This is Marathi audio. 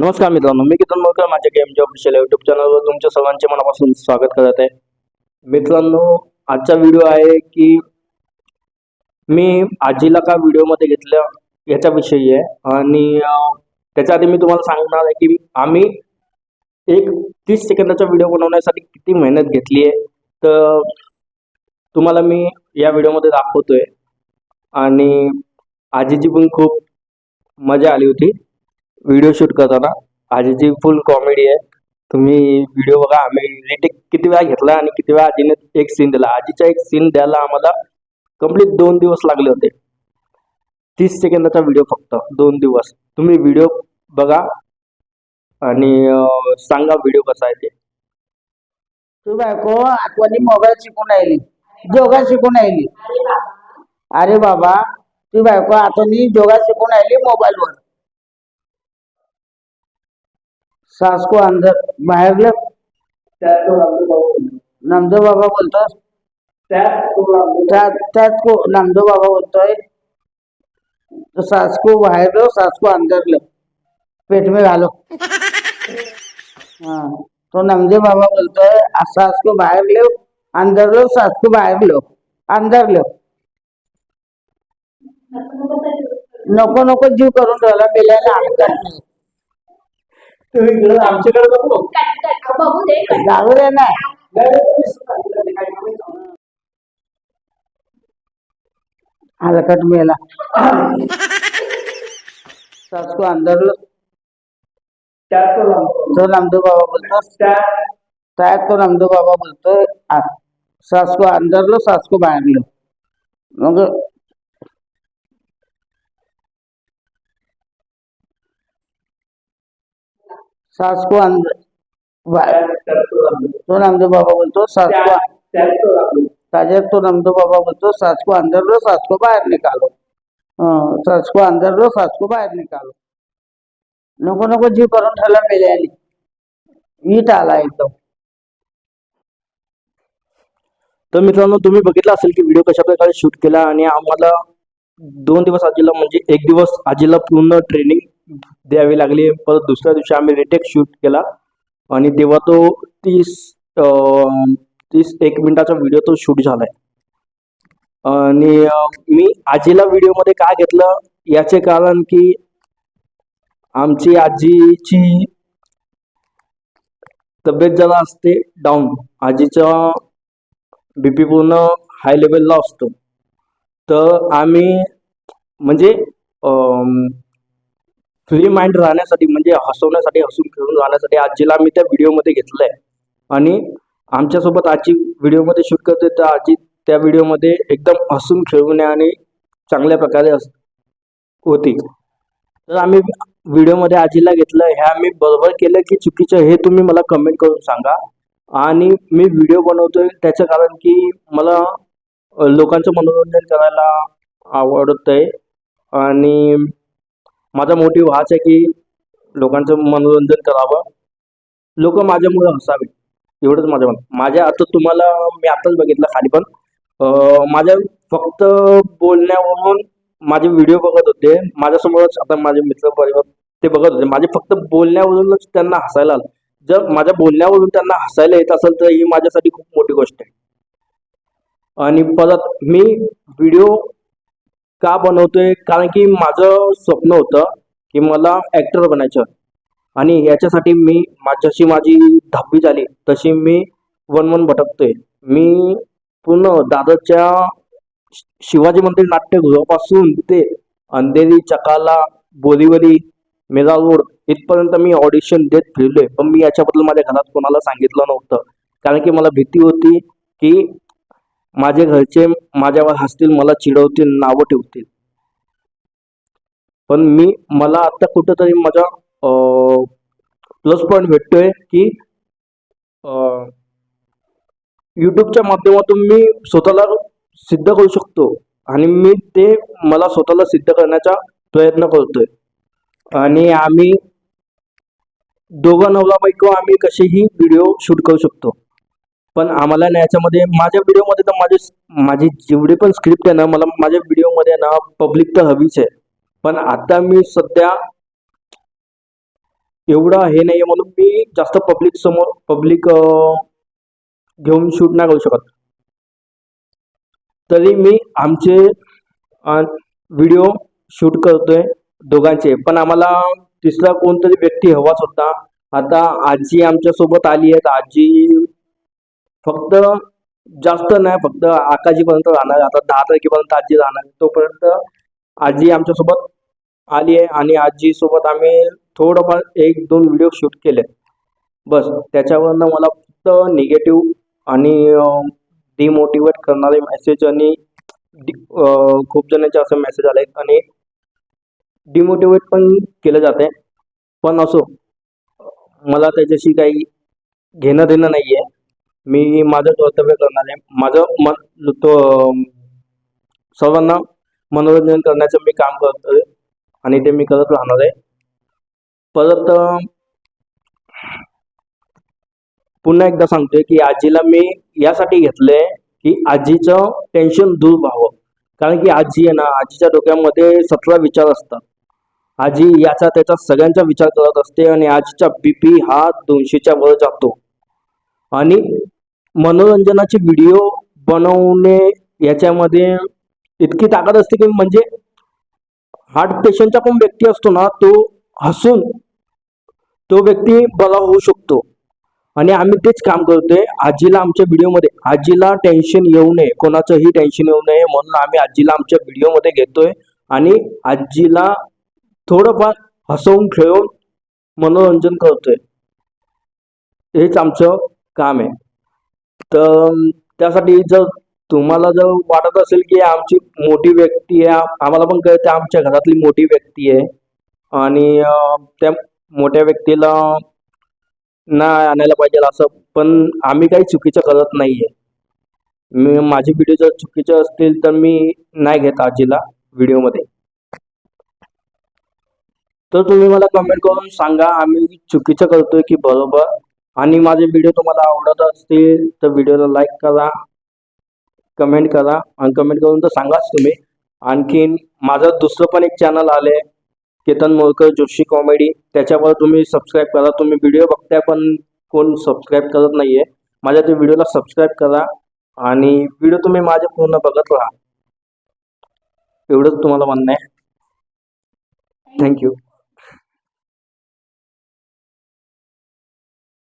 नमस्कार मित्रांनो मी कितन मोलकर माझ्या गेमच्या ऑफिशियल युट्यूब चॅनलवर तुमच्या सर्वांचे मनापासून स्वागत करत आहे. मित्रांनो आजचा व्हिडिओ आहे की मी आजीला का व्हिडिओमध्ये घेतलं याच्याविषयी आहे. आणि त्याच्या आधी मी तुम्हाला सांगणार आहे की आम्ही एक तीस सेकंदाचा व्हिडिओ बनवण्यासाठी किती मेहनत घेतली आहे. तर तुम्हाला मी या व्हिडिओमध्ये दाखवतोय. आणि आजीची पण खूप मजा आली होती. व्हिडिओ शूट करताना. आजीची फुल कॉमेडी आहे. तुम्ही व्हिडिओ बघा. आम्ही रिटेक किती वेळा घेतला आणि किती वेळा आजीने एक सीन दिला. आजीचा एक सीन द्यायला आम्हाला कंप्लीट दोन दिवस लागले होते. तीस सेकंदाचा व्हिडिओ फक्त. दोन दिवस. तुम्ही व्हिडिओ बघा आणि सांगा व्हिडिओ कसा आहे ते. तू बायको आठवणी मोबाईल शिकून राहिली. जोगा शिकून राहिली. अरे बाबा ती बायको आठवणी जोगा शिकून राहिली मोबाईलवर. सास को अंदर बाहेर ले नामदेव बाबा बोलतोस? त्यात त्यात को नामदेव बाबा बोलतोय सास को बाहेर लो सास को अंदर लो पेट में घालो. हाँ तो नामदेव बाबा बोलतोय "आ, सास को बाहेर लो अंदर लो सास को बाहेर लो अंदर लो नको नको जीव करून ठेवला बेल्याला हलकत इकडे आमच्याकडे बघू. बघू दे. जाऊ दे ना. हलकट मेला? सास को अंदर लो तो नामदेव बाबा बोलतो. त्यात? तो नामदेव बाबा बोलतोय. "आ, सास को अंदर लो सास को बाहेर लो मग सास को तो नामदेव बाबा बोलतो सासको को तो नामदेव बाबा बोलतो सास अंदर रो सास बाहेर निकालो. हं, अंदर रो सास बाहेर निकालो. नको नको जीव करून ठेवला मेल्याने वीट आला एकदम. तर मित्रांनो तुम्ही बघितलं असेल की व्हिडिओ कशा प्रकारे शूट केला आणि आम्हाला दोन दिवस आजीला म्हणजे एक दिवस आजीला पूर्ण ट्रेनिंग द्यावी लागली. परत दुसऱ्या दिवशी आम्ही रिटेक शूट केला. आणि तेव्हा तो तीस तीस एक मिनिटाचा व्हिडिओ तो शूट झालाय. आणि मी आजीला व्हिडिओमध्ये का घेतलं? याचे कारण की आमची आजीची तब्येत जरा असते डाऊन आजीचा बीपी पूर्ण हाय लेवलला असतो. तर आम्ही म्हणजे फ्री माइंड राहण्यासाठी म्हणजे हसवण्यासाठी हसून खेळून राहण्यासाठी आजीला मी त्या व्हिडिओमध्ये घेतलं आहे आणि आमच्यासोबत आजी व्हिडिओमध्ये शूट करते तर आजी त्या व्हिडिओमध्ये एकदम हसून खेळून आणि चांगल्या प्रकारे हस होती. तर आम्ही व्हिडिओमध्ये आजीला घेतलं हे आम्ही बरोबर केलं की चुकीचं हे तुम्ही मला कमेंट करून सांगा. आणि मी व्हिडिओ बनवतोय त्याचं कारण की मला लोकांचं मनोरंजन करायला आवडतंय. आणि माझा मोटिव्ह हाच आहे की लोकांचं मनोरंजन करावं. लोक माझ्यामुळे हसावे. एवढंच माझ्या म्हणणं. माझ्या आता तुम्हाला मी आताच बघितलं खाली पण. माझ्या फक्त बोलण्यावरून माझे व्हिडिओ बघत होते. माझ्यासमोरच आता माझे मित्र परिवार ते बघत होते. माझे फक्त बोलण्यावरूनच त्यांना हसायला आलं. जर माझ्या बोलण्यावरून त्यांना हसायला येत असेल तर ही माझ्यासाठी खूप मोठी गोष्ट आहे. आणि परत मी व्हिडिओ का बनवतोय? कारण की माझं स्वप्न होतं की मला ॲक्टर बनायचं. आणि याच्यासाठी मी माझ्याशी माझी दहावी झाली तशी मी वन वन भटकतोय. मी पूर्ण दादरच्या शि- शिवाजी मंदिर नाट्यगृहापासून ते अंधेरी चकाला बोरीवली मेरा रोड इथपर्यंत मी ऑडिशन देत फिरलोय. पण मी याच्याबद्दल माझ्या घरात कोणाला सांगितलं नव्हतं. कारण की मला भीती होती की माझे घरचे माझ्यावर हसतील मला चिडवतील नावं ठेवतील. पण मी मला आता कुठंतरी माझा प्लस पॉईंट भेटतोय की यूट्यूबच्या माध्यमातून मी स्वतःला सिद्ध करू शकतो. आणि मी ते मला स्वतःला सिद्ध करण्याचा प्रयत्न करतोय. आणि आम्ही दोघं नवला बायको आम्ही कसेही व्हिडिओ शूट करू शकतो. पण आम्हाला ना याच्यामध्ये माझ्या व्हिडिओमध्ये तर माझे माझी जेवढी पण स्क्रिप्ट आहे ना मला माझ्या व्हिडिओमध्ये ना पब्लिक तर हवीच आहे. पण आता मी सध्या एवढं हे नाही आहे म्हणून मी जास्त पब्लिक समोर पब्लिक घेऊन शूट नाही करू शकत. तरी मी आमचे व्हिडिओ शूट करतोय दोघांचे. पण आम्हाला तिसरा कोणतरी व्यक्ती हवाच होता. आता आजी आमच्यासोबत आली आहेत आजी फक्त जास्त नाही फक्त आकाजीपर्यंत राहणार आता दहा तारखेपर्यंत आजी राहणार तोपर्यंत आजी आमच्यासोबत आली आहे आणि आजी सोबत आम्ही थोडंफार एक दोन व्हिडिओ शूट केले बस त्याच्यावरनं मला फक्त निगेटिव्ह आणि डिमोटिवेट करणारे मेसेज आणि खूप जणांचे असे मेसेज आले आणि डिमोटिवेट पण केलं जाते पण असो मला त्याच्याशी काही घेणं देणं नाही आहे मी माझं कर्तव्य करणार आहे. माझं मन तो सर्वांना मनोरंजन करण्याचं मी काम करतोय आणि ते मी करत राहणार आहे. परत पुन्हा एकदा सांगतोय की आजीला मी यासाठी घेतलंय की आजीचं टेन्शन दूर व्हावं. कारण की आजी आहे ना आजीच्या डोक्यामध्ये सतरा विचार असतात. आजी याचा त्याचा सगळ्यांचा विचार करत असते आणि आजीचा बीपी हा दोनशेच्या वर जातो. आणि मनोरंजनाचे व्हिडिओ बनवणे याच्यामध्ये इतकी ताकद असते की म्हणजे हार्ट पेशंटचा पण व्यक्ती असतो ना तो हसून तो व्यक्ती बरा होऊ शकतो. आणि आम्ही तेच काम करतोय आजीला आमच्या व्हिडिओमध्ये. आजीला टेन्शन येऊ नये कोणाचंही टेन्शन येऊ नये म्हणून आम्ही आजीला आमच्या व्हिडिओमध्ये घेतोय. आणि आजीला थोडंफार हसवून खेळून मनोरंजन करतोय. हेच आमचं काम आहे. तर त्यासाठी जर तुम्हाला जर वाटत असेल की आमची मोठी व्यक्ती आहे आम्हाला पण कळते आमच्या घरातली मोठी व्यक्ती आहे. आणि त्या मोठ्या व्यक्तीला नाही आणायला पाहिजे असं पण आम्ही काही चुकीचं करत नाहीये. मी माझे व्हिडिओ जर चुकीचे असतील तर मी नाही घेत आजीला व्हिडिओमध्ये तर तुम्ही मला कमेंट करून सांगा आम्ही चुकीचं करतोय की बरोबर? आणि माझे व्हिडिओ तुम्हाला आवडत असतील तर व्हिडिओला लाईक करा कमेंट करा आणि कमेंट करून तर सांगाच तुम्ही. आणखीन माझं दुसरं पण एक चॅनल आले केतन मोरकर जोशी कॉमेडी त्याच्यावर तुम्ही सबस्क्राईब करा. तुम्ही व्हिडिओ बघताय पण कोण सबस्क्राईब करत नाहीये माझ्या त्या व्हिडिओला सबस्क्राईब करा आणि व्हिडिओ तुम्ही माझे पूर्ण बघत राहा. एवढंच तुम्हाला म्हणणं आहे. थँक्यू